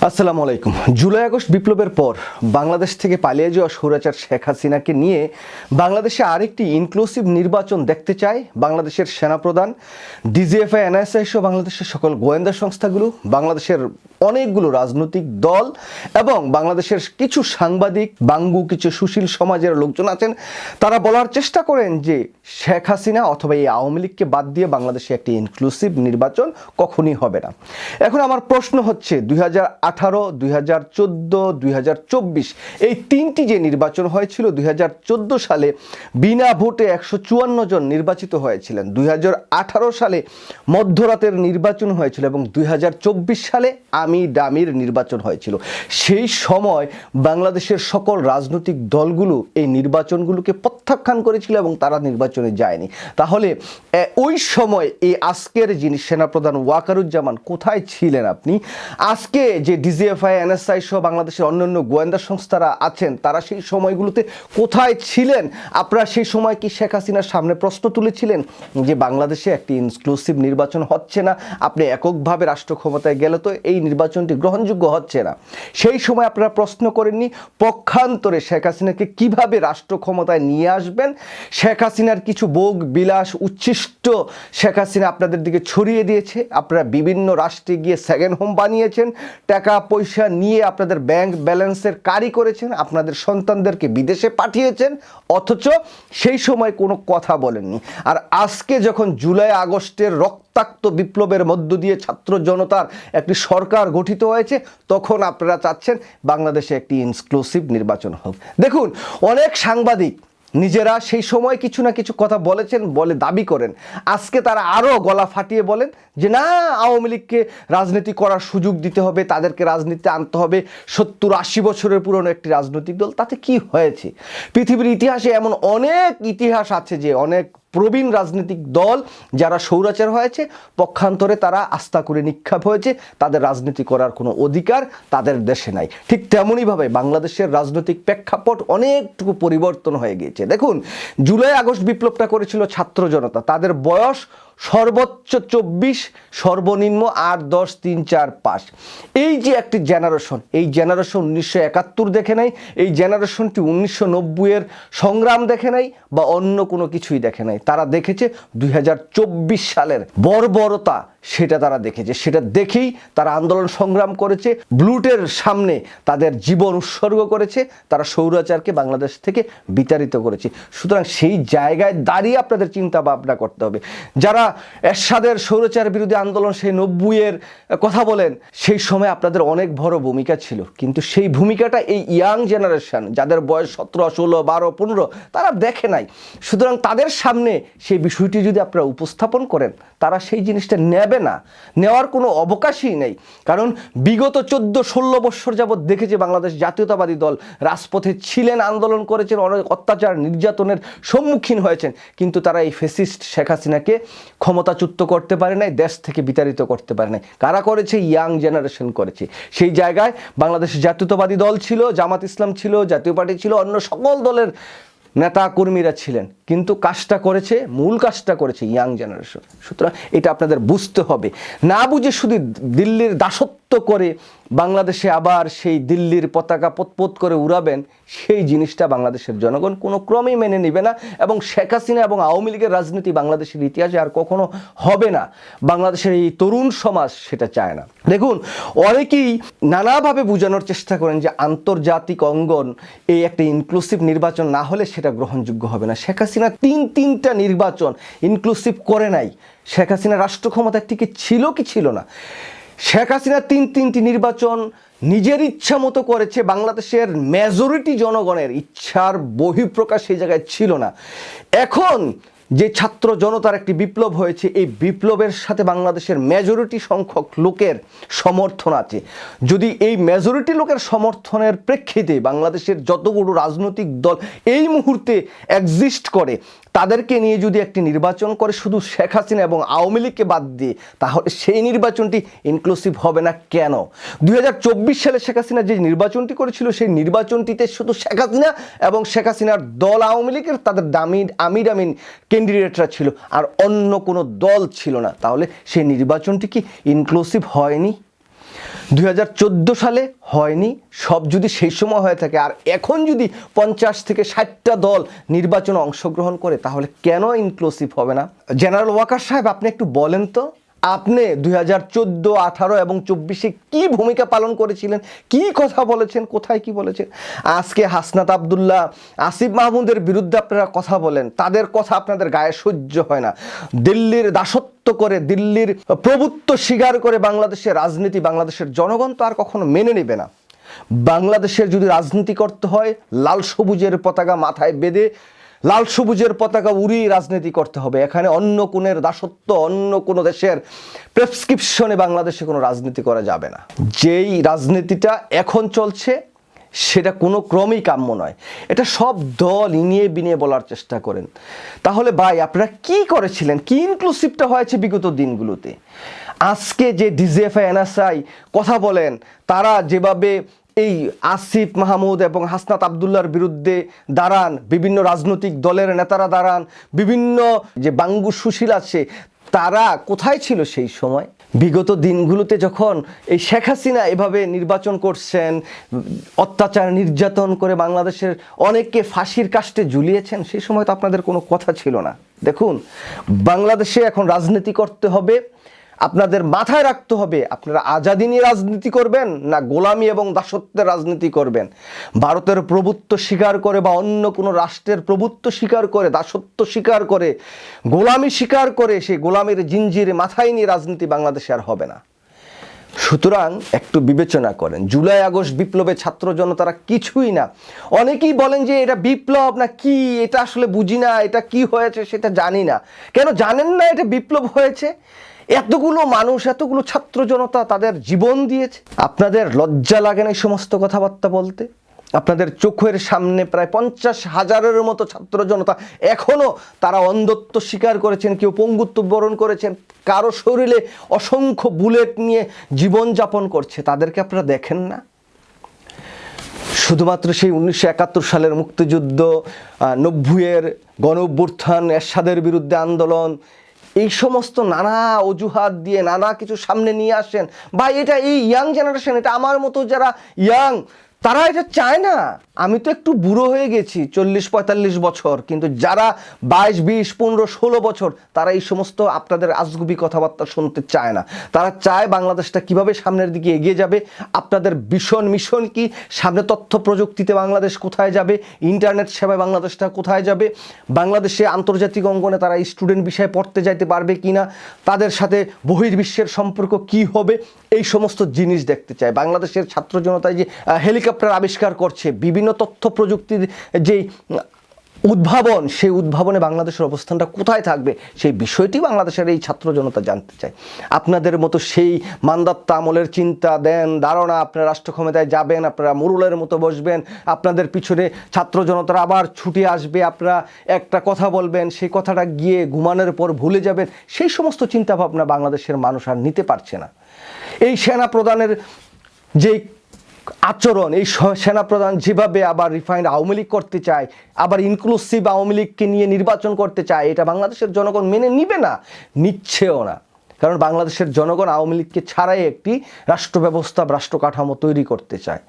আসসালামু আলাইকুম। July August বিপ্লবের পর বাংলাদেশ থেকে পালিয়ে যাওয়া স্বৈরাচার শেখ হাসিনাকে নিয়ে বাংলাদেশে আরেকটি ইনক্লুসিভ নির্বাচন দেখতে চায় বাংলাদেশের সেনাপ্রধান ডিজিএফআই এনএসআই সহ বাংলাদেশের সকল গোয়েন্দা সংস্থাগুলো। বাংলাদেশের অনেকগুলো রাজনৈতিক দল এবং বাংলাদেশের কিছু সাংবাদিক, বাঙ্গু, কিছু সুশীল সমাজের লোকজন আছেন। তারা বলার চেষ্টা করেন যে শেখ হাসিনা অথবা এই আওয়ামী লীগকে বাদ দিয়ে বাংলাদেশে একটি ইনক্লুসিভ নির্বাচন কখনই হবে না। এখন আমার প্রশ্ন হচ্ছে, দুই হাজার আঠারো, দুই হাজার চোদ্দ, দুই হাজার চব্বিশ, এই তিনটি যে নির্বাচন হয়েছিল, দুই হাজার চোদ্দ সালে বিনা ভোটে একশো চুয়ান্ন জন নির্বাচিত হয়েছিলেন। দুই হাজার আঠারো সালে মধ্যরাতের নির্বাচন হয়েছিল এবং দুই হাজার চব্বিশ সালে আমি দামির নির্বাচন হয়েছিল। সেই সময় বাংলাদেশের সকল রাজনৈতিক দলগুলো এই নির্বাচনগুলোকে প্রত্যাখ্যান করেছিল এবং তারা নির্বাচনে যায়নি। তাহলে ওই সময় এই আজকের যিনি সেনাপ্রধান ওয়াকারুজ্জামান কোথায় ছিলেন আপনি? আজকে যে ডিজিএফআই, এনএসআই সহ বাংলাদেশের অন্যান্য গোয়েন্দা সংস্থারা আছেন, তারা সেই সময়গুলোতে কোথায় ছিলেন? আপনারা সেই সময় কি শেখ হাসিনার সামনে প্রশ্ন তুলেছিলেন যে বাংলাদেশে একটি ইনক্লুসিভ নির্বাচন হচ্ছে না? আপনি এককভাবে রাষ্ট্র ক্ষমতায় গেলে তো এই নির্বাচনটি গ্রহণযোগ্য হচ্ছে না। সেই সময় আপনারা প্রশ্ন করেননি, পক্ষান্তরে শেখ হাসিনাকে কীভাবে রাষ্ট্র ক্ষমতায় নিয়ে আসবেন? শেখ হাসিনার কিছু ভোগ, বিলাস, উচ্ছিষ্ট শেখ হাসিনা আপনাদের দিকে ছড়িয়ে দিয়েছে। আপনারা বিভিন্ন রাষ্ট্রে গিয়ে সেকেন্ড হোম বানিয়েছেন। টাকা, পয়সা নিয়ে আপনাদের ব্যাংক ব্যালেন্সের কারি করেছেন। আপনাদের সন্তানদেরকে বিদেশে পাঠিয়েছেন। অথচ সেই সময় কোনো কথা বলেননি। আর আজকে যখন জুলাই আগস্টের রক্তাক্ত বিপ্লবের মধ্য দিয়ে ছাত্র জনতার একটি সরকার গঠিত হয়েছে, তখন আপনারা চাচ্ছেন বাংলাদেশে একটি ইনক্লুসিভ নির্বাচন হোক। দেখুন, অনেক সাংবাদিক নিজেরা সেই সময় কিছু না কিছু কথা বলেছেন বলে দাবি করেন। আজকে তারা আরও গলা ফাটিয়ে বলেন যে, না, আওয়ামী লীগকে রাজনীতি করার সুযোগ দিতে হবে, তাদেরকে রাজনীতিতে আনতে হবে। সত্তর আশি বছরের পুরনো একটি রাজনৈতিক দল, তাতে কি হয়েছে? পৃথিবীর ইতিহাসে এমন অনেক ইতিহাস আছে যে, অনেক প্রবীণ রাজনৈতিক দল যারা সৌরাচার হয়েছে, পক্ষান্তরে তারা আস্থা করে নিক্ষেপ হয়েছে। তাদের রাজনীতি করার কোনো অধিকার তাদের দেশে নাই। ঠিক তেমনইভাবে বাংলাদেশের রাজনৈতিক প্রেক্ষাপট অনেকটুকু পরিবর্তন হয়ে গিয়েছে। দেখুন, জুলাই আগস্ট বিপ্লবটা করেছিল ছাত্র জনতা। তাদের বয়স সর্বোচ্চ চব্বিশ, সর্বনিম্ন আট, দশ, তিন, চার, পাঁচ। এই যে একটি জেনারেশন এই জেনারেশন উনিশশো একাত্তর দেখে নাই, এই জেনারেশনটি উনিশশো নব্বইয়ের সংগ্রাম দেখে নাই বা অন্য কোনো কিছুই দেখে নাই। তারা দেখেছে দু হাজার চব্বিশ সালের বর্বরতা, সেটা তারা দেখেছে। সেটা দেখেই তারা আন্দোলন সংগ্রাম করেছে, ব্লুটের সামনে তাদের জীবন উৎসর্গ করেছে, তারা সৌরাচারকে বাংলাদেশ থেকে বিতাড়িত করেছে। সুতরাং সেই জায়গায় দাঁড়িয়ে আপনাদের চিন্তা ভাবনা করতে হবে। যারা এরশাদের সৌরচার বিরোধী আন্দোলন সেই নব্বইয়ের কথা বলেন, সেই সময় আপনাদের অনেক বড় ভূমিকা ছিল। কিন্তু সেই ভূমিকাটা এই ইয়াং জেনারেশন, যাদের বয়স সতেরো, ষোলো, বারো, পনেরো, তারা দেখে নাই। সুতরাং তাদের সামনে সেই বিষয়টি যদি আপনারা উপস্থাপন করেন, তারা সেই জিনিসটা নেবে না। নেওয়ার কোনো অবকাশই নেই। কারণ বিগত চোদ্দ, ষোলো বৎসর যাবৎ দেখেছে বাংলাদেশ জাতীয়তাবাদী দল রাজপথে ছিলেন, আন্দোলন করেছেন, অনেক অত্যাচার, নির্যাতনের সম্মুখীন হয়েছেন। কিন্তু তারা এই ফেসিস্ট শেখ হাসিনাকে ক্ষমতাচ্যুত করতে পারে নাই, দেশ থেকে বিতাড়িত করতে পারে নাই। কারা করেছে? ইয়াং জেনারেশন করেছে। সেই জায়গায় বাংলাদেশের জাতীয়তাবাদী দল ছিল, জামাত ইসলাম ছিল, জাতীয় পার্টি ছিল, অন্য সকল দলের নেতা কর্মীরা ছিলেন। কিন্তু কাজটা করেছে, মূল কাজটা করেছে ইয়াং জেনারেশন। সুতরাং এটা আপনাদের বুঝতে হবে। না বুঝে শুধু দিল্লির দাসত্ব করে বাংলাদেশে আবার সেই দিল্লির পতাকা পতপত করে উড়াবেন, সেই জিনিসটা বাংলাদেশের জনগণ কোনো ক্রমেই মেনে নেবে না এবং শেখ হাসিনা এবং আওয়ামী লীগের রাজনীতি বাংলাদেশের ইতিহাসে আর কখনো হবে না। বাংলাদেশের এই তরুণ সমাজ সেটা চায় না। দেখুন, অনেকেই নানাভাবে বোঝানোর চেষ্টা করেন যে আন্তর্জাতিক অঙ্গন এই একটা ইনক্লুসিভ নির্বাচন না হলে সেটা গ্রহণযোগ্য হবে না। শেখ হাসিনা তিন তিনটা নির্বাচন ইনক্লুসিভ করে নাই। শেখ হাসিনা রাষ্ট্র ক্ষমতা টিকে ছিল কি ছিল না? শেখ হাসিনা তিন তিনটি নির্বাচন নিজের ইচ্ছা মতো করেছে, বাংলাদেশের মেজরিটি জনগণের ইচ্ছার বহিঃপ্রকাশ সেই জায়গায় ছিল না। এখন যে ছাত্র জনতার একটি বিপ্লব হয়েছে, এই বিপ্লবের সাথে বাংলাদেশের মেজরিটি সংখ্যক লোকের সমর্থন আছে। যদি এই মেজরিটি লোকের সমর্থনের প্রেক্ষিতে বাংলাদেশের যতগুলো রাজনৈতিক দল এই মুহূর্তে এক্সিস্ট করে, তাদেরকে নিয়ে যদি একটি নির্বাচন করে শুধু শেখ হাসিনা এবং আওয়ামী লীগকে বাদ দিয়ে, তাহলে সেই নির্বাচনটি ইনক্লুসিভ হবে না কেন? দুই হাজার চব্বিশ সালে শেখ হাসিনা যে নির্বাচনটি করেছিল, সেই নির্বাচনটিতে শুধু শেখ হাসিনা এবং শেখ হাসিনার দল আওয়ামী লীগের তাদের দামি আমির আমিন ক্যান্ডিডেটরা ছিল আর অন্য কোনো দল ছিল না। তাহলে সেই নির্বাচনটি কি ইনক্লুসিভ হয়নি? দু হাজার চোদ্দ সালে হয়নি, সব যদি সেই সময় হয়ে থাকে। আর এখন যদি পঞ্চাশ থেকে ষাটটা দল নির্বাচনে অংশগ্রহণ করে, তাহলে কেন ইনক্লুসিভ হবে না? জেনারেল ওয়াকার সাহেব, আপনি একটু বলেন তো। আপনি দুই হাজার চোদ্দ, আঠারো এবং চব্বিশে কি ভূমিকা পালন করেছিলেন? কি কথা বলেছেন? কোথায় কি বলেছেন? আজকে হাসনাত আবদুল্লাহ, আসিফ মাহমুদের বিরুদ্ধে আপনারা কথা বলেন। তাদের কথা আপনাদের গায়ে সহ্য হয় না। দিল্লির দাসত্ব করে, দিল্লির প্রভুত্ব স্বীকার করে বাংলাদেশের রাজনীতি বাংলাদেশের জনগণ তো আর কখনো মেনে নেবে না। বাংলাদেশের যদি রাজনীতি করতে হয়, লাল সবুজের পতাকা মাথায় বেঁধে লাল সবুজের পতাকা উড়িয়ে রাজনীতি করতে হবে। এখানে অন্য কোনের দাসত্ব, অন্য কোনো দেশের প্রেসক্রিপশনে বাংলাদেশে কোনো রাজনীতি করা যাবে না। যেই রাজনীতিটা এখন চলছে, সেটা কোনো ক্রমেই কাম্য নয়। এটা সব দল ইনিয়ে বিনিয়ে বলার চেষ্টা করেন। তাহলে ভাই, আপনারা কি করেছিলেন? কি ইনক্লুসিভটা হয়েছে বিগত দিনগুলোতে? আজকে যে ডিজিএফআই এনএসআই কথা বলেন, তারা যেভাবে এই আসিফ মাহমুদ এবং হাসনাত আবদুল্লার বিরুদ্ধে দাঁড়ান, বিভিন্ন রাজনৈতিক দলের নেতারা দাঁড়ান, বিভিন্ন যে বাঙ্গু সুশীল আছে, তারা কোথায় ছিল সেই সময়? বিগত দিনগুলোতে যখন এই শেখ হাসিনা এভাবে নির্বাচন করছেন, অত্যাচার, নির্যাতন করে বাংলাদেশের অনেককে ফাঁসির কাষ্টে ঝুলিয়েছেন, সেই সময় তো আপনাদের কোনো কথা ছিল না। দেখুন, বাংলাদেশে এখন রাজনীতি করতে হবে আপনাদের মাথায় রাখতে হবে, আপনারা আজাদি নিয়ে রাজনীতি করবেন না গোলামি এবং দাসত্বের রাজনীতি করবেন। ভারতের প্রভুত্ব স্বীকার করে বা অন্য কোনো রাষ্ট্রের প্রভুত্ব স্বীকার করে, দাসত্ব স্বীকার করে, গোলামি স্বীকার করে সেই গোলামির জিঞ্জিরে মাথায় নিয়ে রাজনীতি বাংলাদেশে আর হবে না। সুতরাং একটু বিবেচনা করেন। জুলাই আগস্ট বিপ্লবে ছাত্র জনতারা কিছুই না। অনেকেই বলেন যে এটা বিপ্লব না কি? এটা আসলে বুঝি না, এটা কি হয়েছে সেটা জানি না। কেন জানেন না এটা বিপ্লব হয়েছে? এতগুলো মানুষ, এতগুলো ছাত্র জনতা তাদের জীবন দিয়েছে। আপনাদের লজ্জা লাগে না এই সমস্ত কথাবার্তা বলতে? আপনাদের চোখের সামনে প্রায় পঞ্চাশ হাজারের মতো ছাত্র জনতা এখনও তারা অন্ধত্ব স্বীকার করেছেন, কেউ পঙ্গুত্ব বরণ করেছেন, কারও শরীরে অসংখ্য বুলেট নিয়ে জীবনযাপন করছে। তাদেরকে আপনারা দেখেন না? শুধুমাত্র সেই উনিশশো একাত্তর সালের মুক্তিযুদ্ধ নব্বইয়ের গণ অভ্যুত্থান এরশাদের বিরুদ্ধে আন্দোলন, এই সমস্ত নানা অজুহাত দিয়ে নানা কিছু সামনে নিয়ে আসেন। বা এটা এই ইয়াং জেনারেশন এটা আমার মতো যারা ইয়াং তারা এটা চায় না। আমি তো একটু বুড়ো হয়ে গেছি চল্লিশ পঁয়তাল্লিশ বছর। কিন্তু যারা বাইশ বিশ পনেরো ষোলো বছর তারা এই সমস্ত আপনাদের আজগুবি কথাবার্তা শুনতে চায় না। তারা চায় বাংলাদেশটা কীভাবে সামনের দিকে এগিয়ে যাবে আপনাদের ভীষণ মিশন কি সামনে তথ্য প্রযুক্তিতে বাংলাদেশ কোথায় যাবে ইন্টারনেট সেবায় বাংলাদেশটা কোথায় যাবে বাংলাদেশে আন্তর্জাতিক অঙ্গনে তারা স্টুডেন্ট বিষয়ে পড়তে যাইতে পারবে কি না তাদের সাথে বহির্বিশ্বের সম্পর্ক কি হবে এই সমস্ত জিনিস দেখতে চায়। বাংলাদেশের ছাত্র জনতায় যে আহ, হেলিকপ্টার আবিষ্কার করছে। বিভিন্ন তথ্য প্রযুক্তির যেই উদ্ভাবন, সেই উদ্ভাবনে বাংলাদেশের অবস্থানটা কোথায় থাকবে, সেই বিষয়টি বাংলাদেশের এই ছাত্র জনতা জানতে চায়। আপনাদের মতো সেই মান্দাত্তা আমলের চিন্তা দেন, ধারণা আপনারা রাষ্ট্র ক্ষমতায় যাবেন, আপনারা মুরুলের মতো বসবেন, আপনাদের পিছনে ছাত্র জনতারা আবার ছুটে আসবে, আপনারা একটা কথা বলবেন, সেই কথাটা গিয়ে ঘুমানোর পর ভুলে যাবেন, সেই সমস্ত চিন্তাভাবনা বাংলাদেশের মানুষ আর নিতে পারছে না। এই সেনা প্রদানের যেই আচরণ, এই সেনাপ্রধান যেভাবে আবার রিফাইন্ড আওয়ামী লীগ করতে চায়, আবার ইনক্লুসিভ আওয়ামী লীগকে নিয়ে নির্বাচন করতে চায়, এটা বাংলাদেশের জনগণ মেনে নিবে না, নিচ্ছেও না। কারণ বাংলাদেশের জনগণ আওয়ামী লীগকে ছাড়াই একটি রাষ্ট্র ব্যবস্থা রাষ্ট্র কাঠামো তৈরি করতে চায়।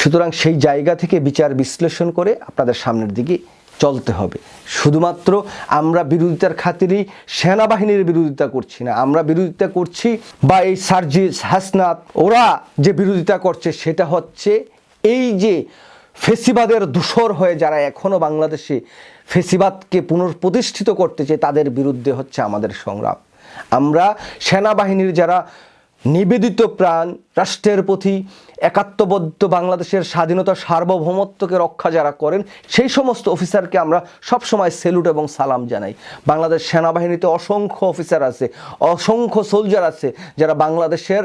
সুতরাং সেই জায়গা থেকে বিচার বিশ্লেষণ করে আপনাদের সামনের দিকে চলতে হবে। শুধুমাত্র আমরা বিরোধিতার খাতিরেই সেনাবাহিনীর বিরোধিতা করছি না। আমরা বিরোধিতা করছি বা এই সার্জিস হাসনাত, ওরা যে বিরোধিতা করছে সেটা হচ্ছে এই যে ফেসিবাদের দূষর হয়ে যারা এখনও বাংলাদেশে ফেসিবাদকে পুনঃপ্রতিষ্ঠিত করতে চায় তাদের বিরুদ্ধে হচ্ছে আমাদের সংগ্রাম। আমরা সেনাবাহিনীর যারা নিবেদিত প্রাণ, রাষ্ট্রের প্রতি একাত্মবদ্ধ বাংলাদেশের স্বাধীনতা সার্বভৌমত্বকে রক্ষা যারা করেন, সেই সমস্ত অফিসারকে আমরা সবসময় সেলুট এবং সালাম জানাই। বাংলাদেশ সেনাবাহিনীতে অসংখ্য অফিসার আছে, অসংখ্য সোলজার আছে, যারা বাংলাদেশের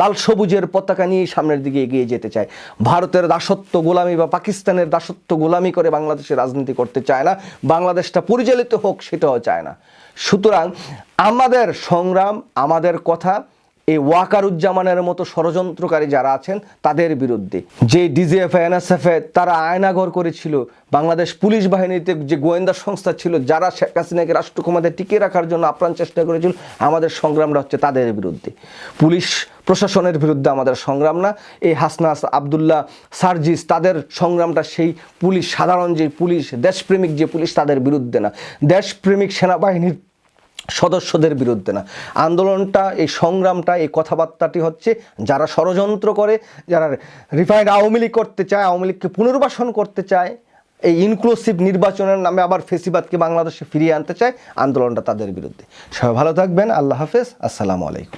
লাল সবুজের পতাকা নিয়ে সামনের দিকে এগিয়ে যেতে চায়। ভারতের দাসত্ব গোলামি বা পাকিস্তানের দাসত্ব গোলামি করে বাংলাদেশে রাজনীতি করতে চায় না, বাংলাদেশটা পরিচালিত হোক সেটাও চায় না। সুতরাং আমাদের সংগ্রাম, আমাদের কথা এই ওয়াকারুজ্জামানের মতো ষড়যন্ত্রকারী যারা আছেন, তাদের বিরুদ্ধে। যে ডিজিএফ এনএসএফ তারা আয়নাঘর করেছিল, বাংলাদেশ পুলিশ বাহিনীতে যে গোয়েন্দা সংস্থা ছিল, যারা শেখ হাসিনাকে রাষ্ট্র ক্ষমতায় টিকিয়ে রাখার জন্য আপ্রাণ চেষ্টা করেছিল, আমাদের সংগ্রামটা হচ্ছে তাদের বিরুদ্ধে। পুলিশ প্রশাসনের বিরুদ্ধে আমাদের সংগ্রাম না। এই হাসনাস আবদুল্লাহ সার্জিস, তাদের সংগ্রামটা সেই পুলিশ, সাধারণ যে পুলিশ, দেশপ্রেমিক যে পুলিশ, তাদের বিরুদ্ধে না। দেশপ্রেমিক সেনাবাহিনীর সদস্যদের বিরুদ্ধে না। আন্দোলনটা, এই সংগ্রামটা, এই কথাবার্তাটি হচ্ছে যারা ষড়যন্ত্র করে, যারা রিফাইন্ড আওয়ামী লীগ করতে চায়, আওয়ামী লীগকে পুনর্বাসন করতে চায়, এই ইনক্লুসিভ নির্বাচনের নামে আবার ফেসিবাদকে বাংলাদেশে ফিরিয়ে আনতে চায়, আন্দোলনটা তাদের বিরুদ্ধে। সবাই ভালো থাকবেন, আল্লাহ হাফেজ, আসসালামু আলাইকুম।